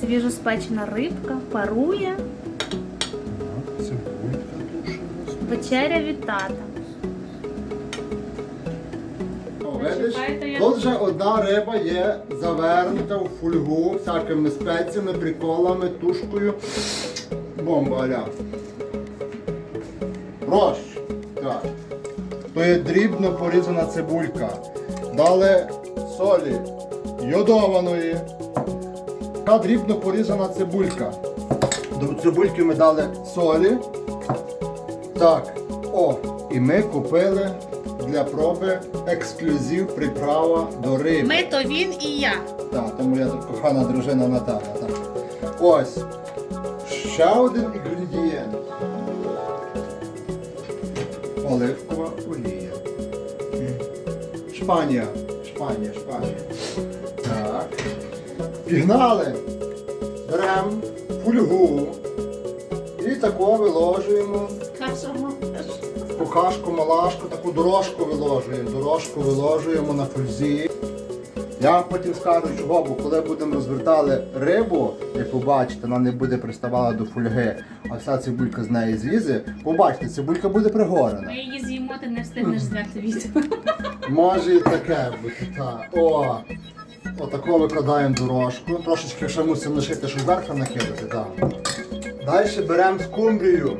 свіжоспечена рибка, парує, вечеря від тата. Видиш, тут вже одна риба є завернута в фольгу всякими спеціями, приколами, тушкою. Бомба аля. Рощ. Так. То є дрібно порізана цибулька. Дали солі йодованої. Та дрібно порізана цибулька. До цибульки ми дали солі. Так, о, і ми купили для проби ексклюзив приправа до риби. Ми то він і я. Так, то моя кохана дружина Наталя. Так. Ось. Ще один інгредієнт. Оливкова олія. Шпанія. Шпанія, Шпанія. Так. Пігнали. Беремо фульгу. І тако виложуємо кухашку, малашку, таку дорожку виложуємо. Дорожку виложуємо на фульзі. Я вам потім скажу, чого, бо коли будемо розвертали рибу, як побачите, вона не буде приставала до фольги, а вся цибулька з неї злізе, побачите, цибулька буде пригорена. Ми її з'їмо, ти не встигнеш зняти відео. Може і таке бути, так. О! Отако викладаємо дорожку. Трошечки ще мусимо лишити, щоб зверху накидати, так. Далі беремо скумбрію.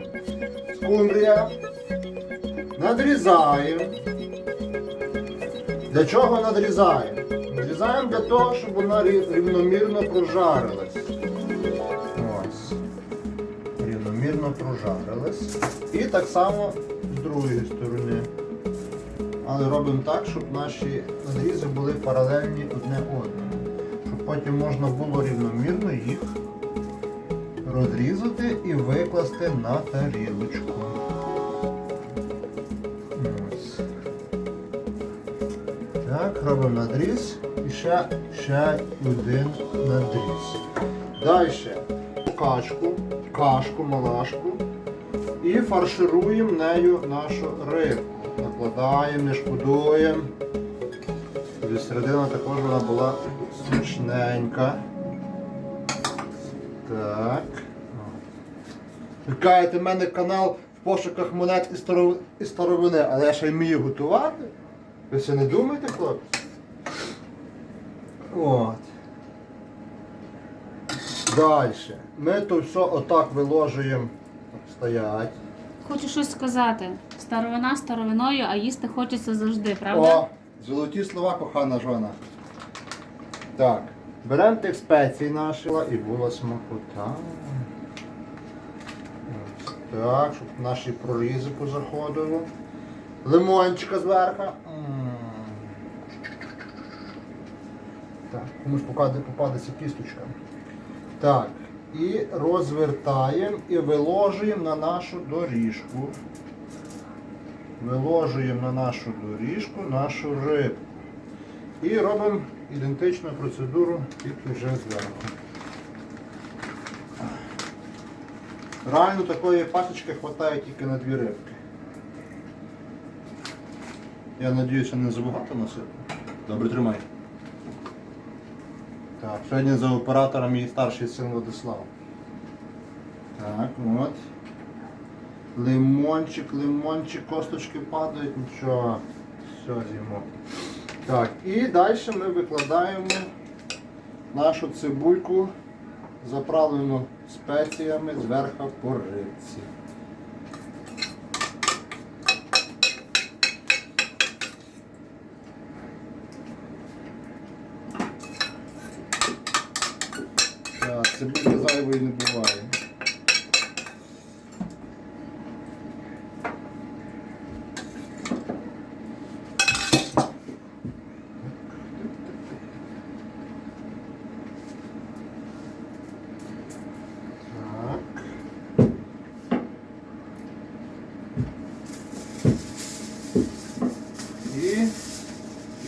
Скумбрія. Надрізаємо. Для чого надрізаємо? Надрізаємо для того, щоб вона рівномірно прожарилась. Ось. Рівномірно прожарилась. І так само з другої сторони. Але робимо так, щоб наші надрізи були паралельні одне одному. Щоб потім можна було рівномірно їх розрізати і викласти на тарілочку. Ось. Так, робимо надріз і ще, ще один надріз. Далі качку, кашку, малашку і фаршируємо нею нашу рибку. Накладаємо, не шкодуємо. Зі середини також вона була смачненька. Так. Чекаєте, в мене канал в пошуках монет і, старов... і старовини, але я ще й вмію готувати. Ви все не думаєте, хлопці? От. Далі. Ми то все отак виложуємо. Стоять. Хочу щось сказати. Старовина старовиною, а їсти хочеться завжди, правда? О, золоті слова, кохана жона. Так, беремо тих спецій наші і була смакота. Ось Так, щоб наші прорізи позаходили. Лимончика зверху. Так, комусь попаде, попадеться кісточка. Так, і розвертаємо і виложуємо на нашу доріжку. Виложуємо на нашу доріжку нашу рибку. І робимо ідентичну процедуру, тільки вже зверху. Реально такої пасочки вистачає тільки на дві рибки. Я сподіваюся, не забагато насипу. Добре, тримай. Так, сьогодні за оператором мій старший син Владислав. Так, от. Лимончик, лимончик, косточки падають, нічого. Все з'їмо. Так, і далі ми викладаємо нашу цибульку, заправлену спеціями зверху по рибці. Цибульки зайвої не буває.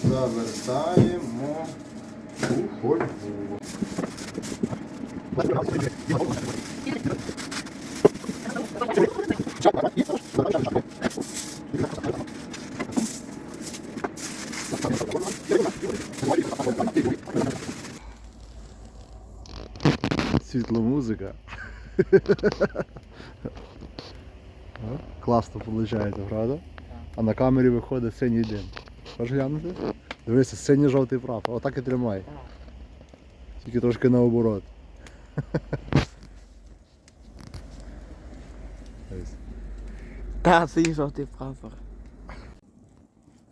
Завертаємо у фольгу. Світло музика. Класно виходить, правда? А на камері виходить синій дим. Хочеш глянути? Дивися, синій жовтий прапор. Отак і тримай. Тільки трошки наоборот. Та, це жовтий прапор.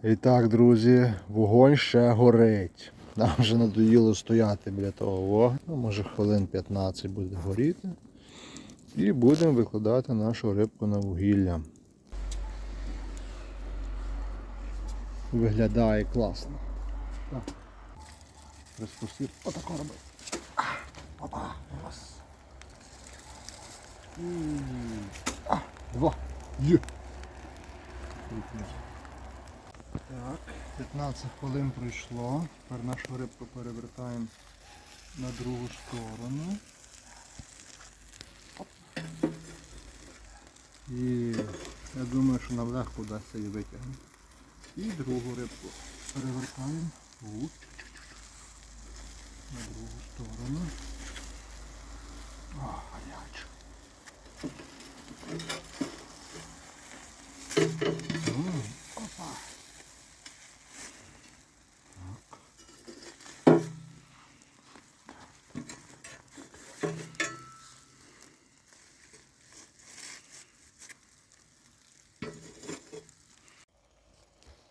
І так, друзі, вогонь ще горить. Нам вже надоїло стояти біля того вогню. Ну, може хвилин 15 буде горіти. І будемо викладати нашу рибку на вугілля. Виглядає класно. Так. Розпустив. Отако робити. А, Опа. А, два. Є. Так, 15 хвилин пройшло. Тепер нашу рибку перевертаємо на другу сторону. І я думаю, що нам легко вдасться її витягнути. І другу рибку перевертаємо на другу сторону. О, гаряче. Опа.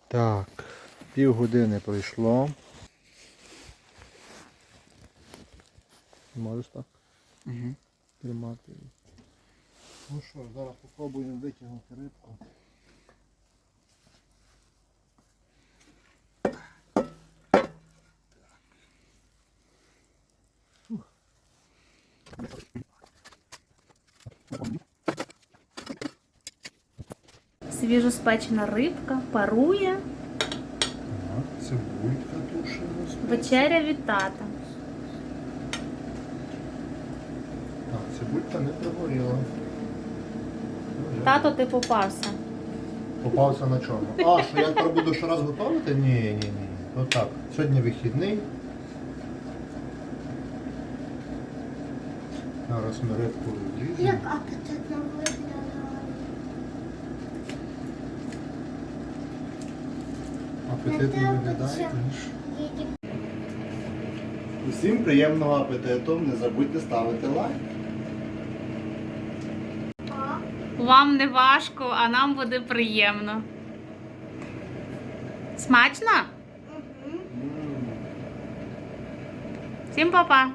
Так, півгодини пройшло. Можеш так Угу. тримати. Ну що, зараз спробуємо витягнути рибку. Свіжоспечена рибка парує. Так, цибулька тушилась. Вечеря від тата. Так, цибулька не прогоріла. Тато, ти попався. Попався на чому? А, що я тепер буду щораз готувати? Ні, ні, ні. Ну так, сьогодні вихідний. Зараз ми рибку Як ріжемо. апетитно виглядає. Апетитно виглядає. Усім приємного апетиту. Не забудьте ставити лайк. Вам не важко, а нам буде приємно. Смачно? Всім па-па!